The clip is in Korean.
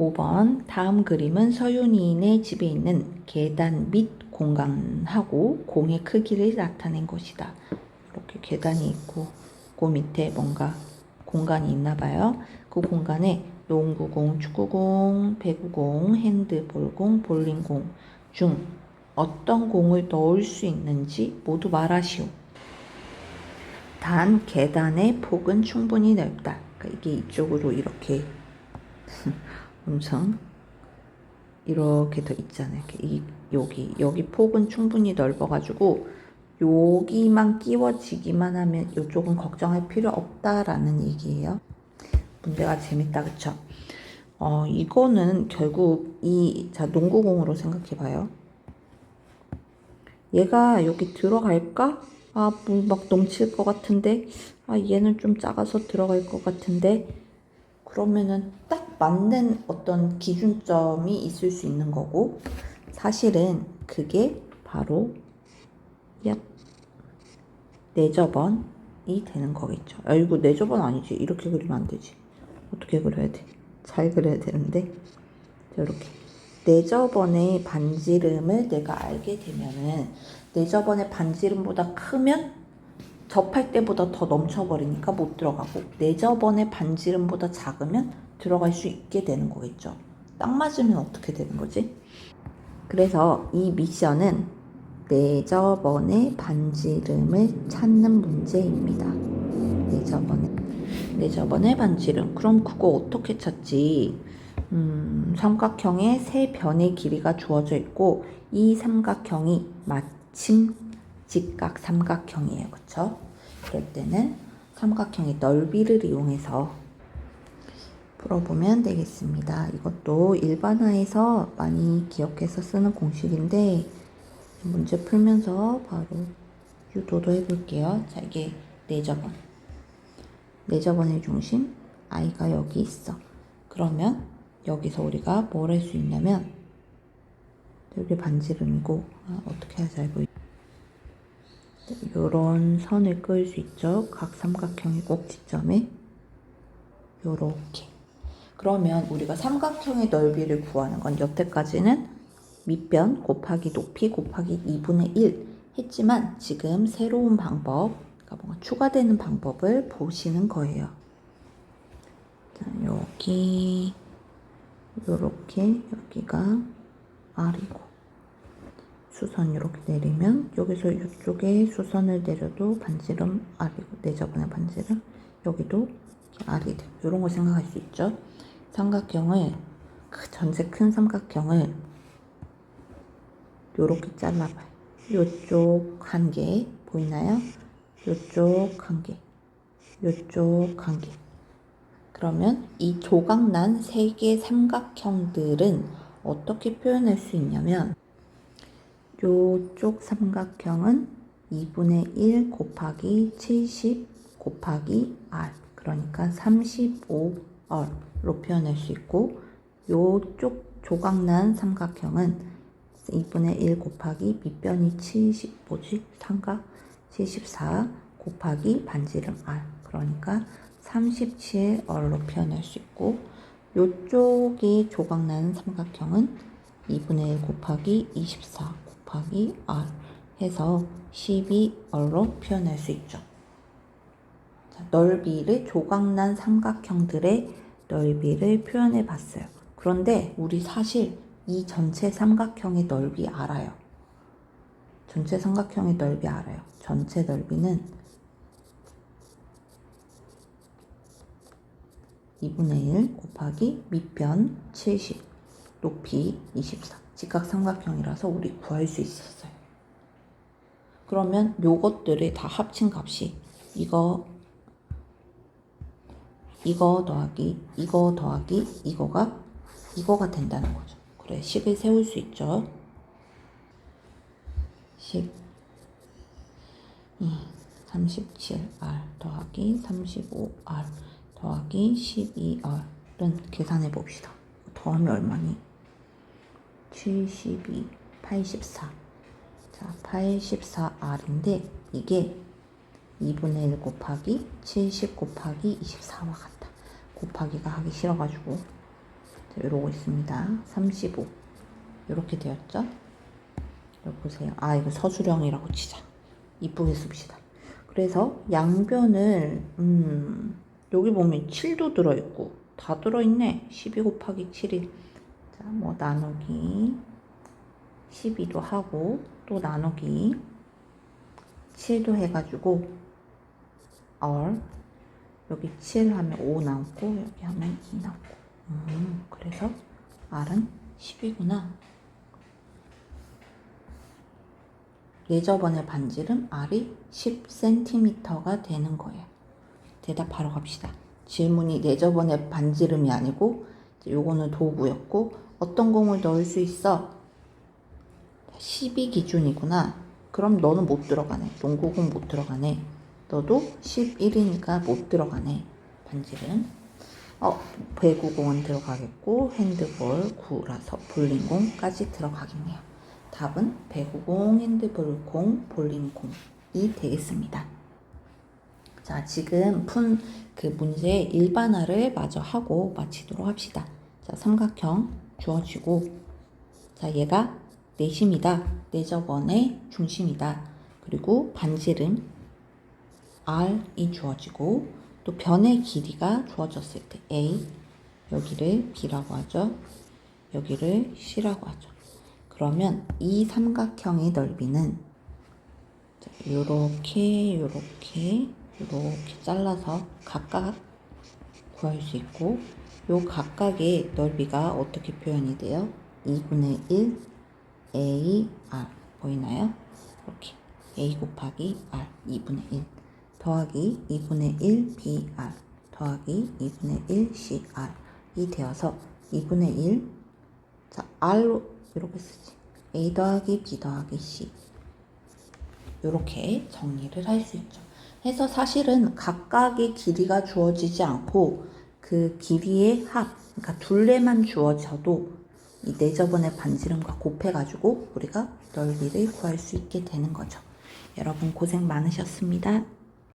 5번 다음 그림은 서윤이네 집에 있는 계단 및 공간하고 공의 크기를 나타낸 것이다. 이렇게 계단이 있고 그 밑에 뭔가 공간이 있나 봐요. 그 공간에 농구공, 축구공, 배구공, 핸드볼공, 볼링공 중 어떤 공을 넣을 수 있는지 모두 말하시오. 단 계단의 폭은 충분히 넓다. 그러니까 이게 이쪽으로 이렇게 엄청 이렇게 더 있잖아요. 이 여기 여기 폭은 충분히 넓어가지고 여기만 끼워지기만 하면 이쪽은 걱정할 필요 없다라는 얘기예요. 문제가 재밌다, 그쵸? 어 이거는 결국 이자 농구공으로 생각해봐요. 얘가 여기 들어갈까? 아, 뭐 막 넘칠 것 같은데, 아, 얘는 좀 작아서 들어갈 것 같은데, 그러면은 딱 맞는 어떤 기준점이 있을 수 있는 거고, 사실은 그게 바로, 야, 내저번이 되는 거겠죠. 아, 이거 내저번 아니지. 이렇게 그리면 안 되지. 어떻게 그려야 돼? 잘 그려야 되는데. 이렇게. 내저번의 반지름을 내가 알게 되면은 내저번의 반지름보다 크면 접할 때보다 더 넘쳐버리니까 못 들어가고 내저번의 반지름보다 작으면 들어갈 수 있게 되는 거겠죠. 딱 맞으면 어떻게 되는 거지? 그래서 이 미션은 내저번의 반지름을 찾는 문제입니다. 내저번의 내저번의 반지름. 그럼 그거 어떻게 찾지? 음, 삼각형의 세 변의 길이가 주어져 있고 이 삼각형이 마침 직각 삼각형이에요. 그쵸? 그럴 때는 삼각형의 넓이를 이용해서 풀어보면 되겠습니다. 이것도 일반화에서 많이 기억해서 쓰는 공식인데 문제 풀면서 바로 유도도 해볼게요. 자, 이게 내저번. 내저번의 중심, i가 여기 있어. 그러면 여기서 우리가 뭘 할 수 있냐면 여기 반지름이고 아, 어떻게 해야 잘 보이 요런 선을 그을 수 있죠 각 삼각형의 꼭지점에 요렇게 그러면 우리가 삼각형의 넓이를 구하는 건 여태까지는 밑변 곱하기 높이 곱하기 2분의 1 했지만 지금 새로운 방법 그러니까 뭔가 추가되는 방법을 보시는 거예요 자, 여기 요렇게 여기가 R이고 수선 이렇게 내리면 여기서 이쪽에 수선을 내려도 반지름 R이고 내저번의 반지름 여기도 R이 돼. 이런 거 생각할 수 있죠. 삼각형을 그 전체 큰 삼각형을 요렇게 잘라봐요. 요쪽 한 개 보이나요? 요쪽 한 개, 요쪽 한 개. 그러면 이 조각난 세 개 삼각형들은 어떻게 표현할 수 있냐면 요쪽 삼각형은 2분의 1 곱하기 70 곱하기 r 그러니까 35r로 표현할 수 있고 요쪽 조각난 삼각형은 2분의 1 곱하기 밑변이 70 뭐지? 삼각 74 곱하기 반지름 r 그러니까 37R로 표현할 수 있고 이쪽이 조각나는 삼각형은 2분의 1 곱하기 24 곱하기 R 해서 12R로 표현할 수 있죠. 자, 넓이를 조각난 삼각형들의 넓이를 표현해 봤어요. 그런데 우리 사실 이 전체 삼각형의 넓이 알아요. 전체 삼각형의 넓이 알아요. 전체 넓이는 2분의 1 곱하기 밑변 70 높이 24 직각삼각형이라서 우리 구할 수 있었어요. 그러면 요것들을 다 합친 값이 이거 이거 더하기 이거 더하기 이거가 이거가 된다는 거죠. 그래 식을 세울 수 있죠. 식 37R 더하기 35R 더하기 12R은 계산해 봅시다. 더하면 얼마니? 72, 84. 자, 84R인데 이게 2분의 1 곱하기 70 곱하기 24와 같다. 곱하기가 하기 싫어가지고 자, 이러고 있습니다. 35. 이렇게 되었죠? 여기 보세요. 아, 이거 서술형이라고 치자. 이쁘게 씁시다. 그래서 양변을, 음, 여기 보면 7도 들어있고, 다 들어있네. 12 곱하기 7이. 자, 뭐, 나누기 12도 하고, 또 나누기 7도 해가지고, 얼. 여기 7 하면 5 나오고, 여기 하면 2 나오고. 음, 그래서 R은 10이구나. 레저번의 반지름 R이 10cm가 되는 거예요. 대답 바로 갑시다. 질문이 레저번의 반지름이 아니고 요거는 도구였고 어떤 공을 넣을 수 있어? 10이 기준이구나. 그럼 너는 못 들어가네. 농구공 못 들어가네. 너도 11이니까 못 들어가네. 반지름. 어, 배구공은 들어가겠고 핸드볼 9라서 볼링공까지 들어가겠네요. 답은 배구공, 핸드볼공, 볼링공이 되겠습니다. 자, 지금 푼 그 문제 일반화를 마저 하고 마치도록 합시다. 자, 삼각형 주어지고, 자, 얘가 내심이다. 내접원의 중심이다. 그리고 반지름 R이 주어지고, 또 변의 길이가 주어졌을 때 A, 여기를 B라고 하죠. 여기를 C라고 하죠. 그러면 이 삼각형의 넓이는 자, 요렇게 요렇게 요렇게 잘라서 각각 구할 수 있고 요 각각의 넓이가 어떻게 표현이 돼요? 2분의 1 A R 보이나요? 이렇게 A 곱하기 R 2분의 1 더하기 2분의 1 B R 더하기 2분의 1 C R 이 되어서 2분의 1 자, R로 이렇게 쓰지. A 더하기 B 더하기 C. 이렇게 정리를 할 수 있죠. 해서 사실은 각각의 길이가 주어지지 않고 그 길이의 합, 그러니까 둘레만 주어져도 이 네저번의 반지름과 곱해가지고 우리가 넓이를 구할 수 있게 되는 거죠. 여러분 고생 많으셨습니다.